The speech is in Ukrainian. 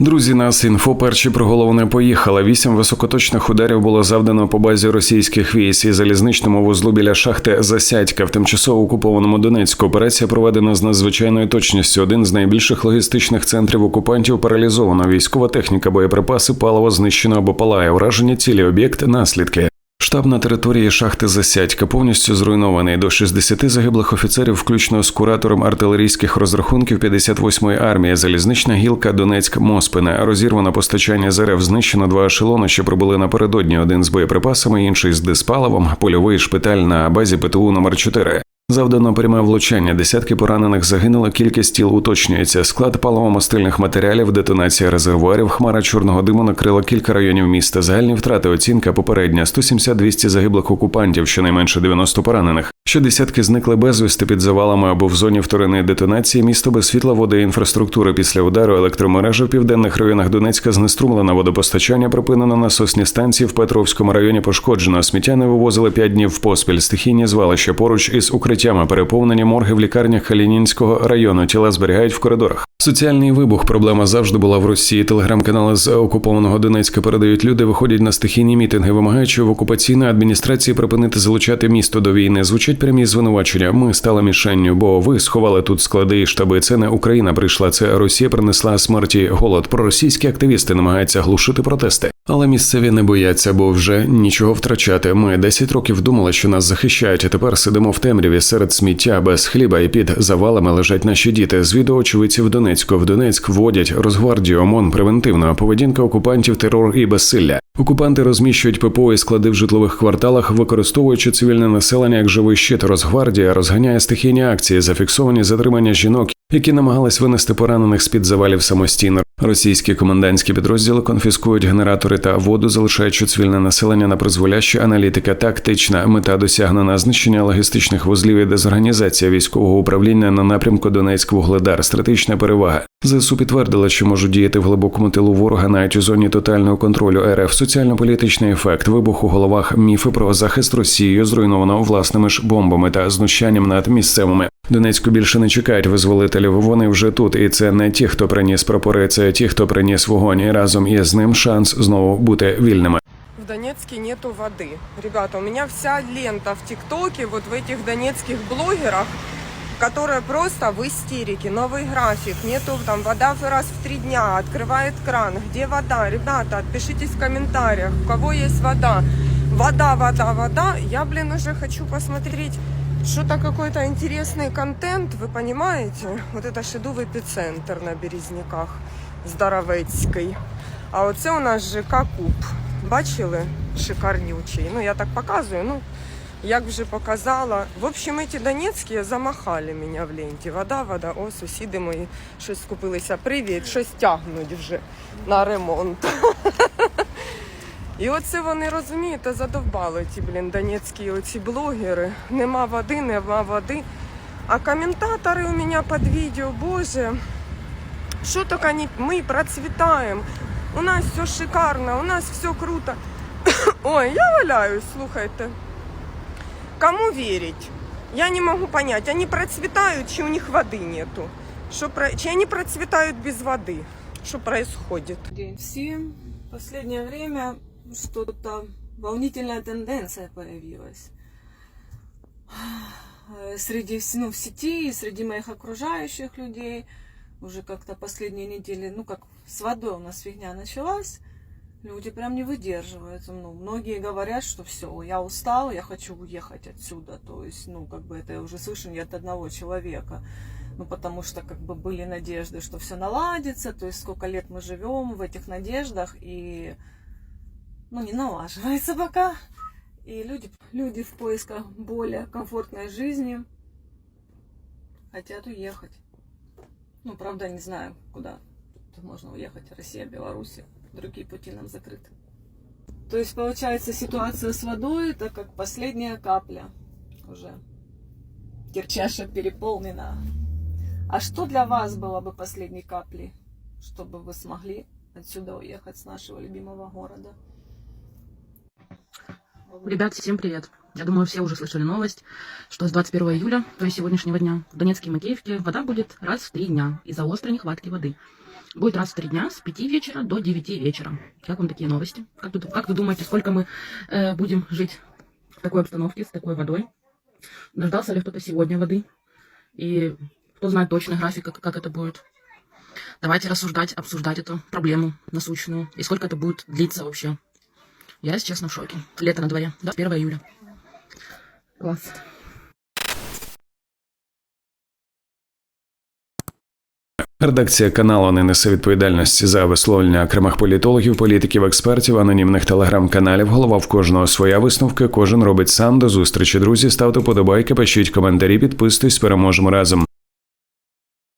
Друзі, нас інфо перші про головне поїхала. Вісім високоточних ударів було завдано по базі російських військ і залізничному вузлу біля шахти Засядька в тимчасово окупованому Донецьку. Операція проведена з надзвичайною точністю. Один з найбільших логістичних центрів окупантів паралізовано. Військова техніка, боєприпаси, паливо знищено або палає. Враження цілі, об'єкт, наслідки. Штаб на території шахти Засядька повністю зруйнований. До 60 загиблих офіцерів, включно з куратором артилерійських розрахунків 58-ї армії, залізнична гілка Донецьк Моспине. Розірвано постачання ЗРФ знищено два ешелони, що прибули напередодні. Один з боєприпасами, інший з диспаливом. Польовий шпиталь на базі ПТУ номер 4 Завдано пряме влучання. Десятки поранених загинуло. Кількість тіл уточнюється. Склад паливо-мастильних матеріалів, детонація резервуарів, хмара чорного диму накрила кілька районів міста. Загальні втрати оцінка попередня 170-200 загиблих окупантів, щонайменше 90 поранених. Ще десятки зникли безвісти під завалами або в зоні вторинної детонації. Місто без світла, води і інфраструктури після удару електромережі в південних районах Донецька знеструмлено водопостачання, припинено насосні станції в Петровському районі пошкоджено. Сміття не вивозили п'ять днів поспіль. Стихійні звалища поруч із укриттями переповнені морги в лікарнях Калінінського району. Тіла зберігають в коридорах. Соціальний вибух проблема завжди була в Росії. Телеграм-канали з окупованого Донецька передають люди, виходять на стихійні мітинги, вимагаючи в окупаційної адміністрації припинити залучати місто до війни. Звучать прямі звинувачення. Ми стали мішенню, бо ви сховали тут склади і штаби. Це не Україна прийшла. Це Росія принесла смерті голод. Проросійські активісти намагаються глушити протести. Але місцеві не бояться, бо вже нічого втрачати. Ми 10 років думали, що нас захищають. а Тепер сидимо в темряві серед сміття без хліба, і під завалами лежать наші діти. З відео очевидців в Донецьку в Донецьк вводять Росгвардію, ОМОН превентивно. Поведінка окупантів, терор і безсилля. Окупанти розміщують ППО і склади в житлових кварталах, використовуючи цивільне населення як живий щит. Росгвардія розганяє стихійні акції, зафіксовані затримання жінок, які намагались винести поранених з під завалів самостійно. Російські комендантські підрозділи конфіскують генератори та воду, залишаючи цивільне населення на призволяще. Аналітика тактична мета досягнена знищення логістичних вузлів і дезорганізація військового управління на напрямку Донецьк Вугледар. Стратегічна перевага. ЗСУ підтвердила, що можуть діяти в глибокому тилу ворога навіть у зоні тотального контролю РФ. Соціально-політичний ефект вибух у головах міфи про захист Росією зруйновано власними ж бомбами та знущанням над місцевими. Донецьку більше не чекають визволителів. Вони вже тут, і це не ті, хто приніс прапори, це ті, хто приніс вогонь. І разом із ним шанс знову бути вільними. В Донецке нету воды. Ребята, у меня вся лента в ТикТоке, вот в этих донецких блогерах, которые просто в истерике. Новый график, нету там вода раз в три дня, открывает кран. Где вода? Ребята, отпишитесь в комментариях, у кого есть вода. Вода, вода, вода. Я, блин, уже хочу посмотреть что-то какой-то интересный контент, вы понимаете? Вот это ж иду в эпицентр на Березняках, Здоровецький. А оце у нас ЖК Куб. Бачили? Шикарнючий. Ну, я так показую, ну, як вже показала. В общем, эти донецькі замахали мене в ленті. Вода, вода, о, сусіди мої щось скупилися. Привіт, щось тягнуть вже на ремонт. І оце вони розумієте, задовбали ті, блін, донецькі оці блогери. Нема води, нема води. А коментатори у мене під відео, боже, що так они, ми процвітаємо. У нас все шикарно, у нас все круто. Ой, я валяюсь, слухайте. Кому верить? Я не могу понять, они процветают, чи у них воды нету? Что, про- чи они процветают без воды? Что происходит? всем. Последнее время что-то волнительная тенденция появилась. Э, Среди ну, в сети среди моих окружающих людей уже как-то последние недели, ну как с водой у нас фигня началась, люди прям не выдерживают. Ну, многие говорят, что все, я устал, я хочу уехать отсюда. То есть, ну, как бы это я уже слышу не от одного человека. Ну, потому что как бы были надежды, что все наладится, то есть сколько лет мы живем в этих надеждах, и ну, не налаживается пока. И люди, люди в поисках более комфортной жизни хотят уехать. Ну, правда, не знаю, куда тут можно уехать. Россия, Беларусь, другие пути нам закрыты. То есть, получается, ситуация с водой, это как последняя капля уже. Чаша переполнена. А что для вас было бы последней каплей, чтобы вы смогли отсюда уехать с нашего любимого города? Ребят, всем привет. Я думаю, все уже слышали новость, что с 21 июля, то есть сегодняшнего дня, в Донецке и Макеевке вода будет раз в три дня из-за острой нехватки воды. будет раз в три дня с 5 вечера до 9 вечера. Как вам такие новости? Как, вы- как вы думаете, сколько мы э, будем жить в такой обстановке, с такой водой? Дождался ли кто-то сегодня воды? И кто знает точный график, как, как это будет? Давайте рассуждать, обсуждать эту проблему насущную. И сколько это будет длиться вообще. Я, если честно, в шоке. Лето на дворе. 21 июля. Класс. Редакція каналу не несе відповідальності за висловлення окремих політологів, політиків, експертів, анонімних телеграм-каналів. Голова в кожного своя висновки. Кожен робить сам. До зустрічі, друзі. Ставте подобайки, пишіть коментарі, підписуйтесь. Переможемо разом.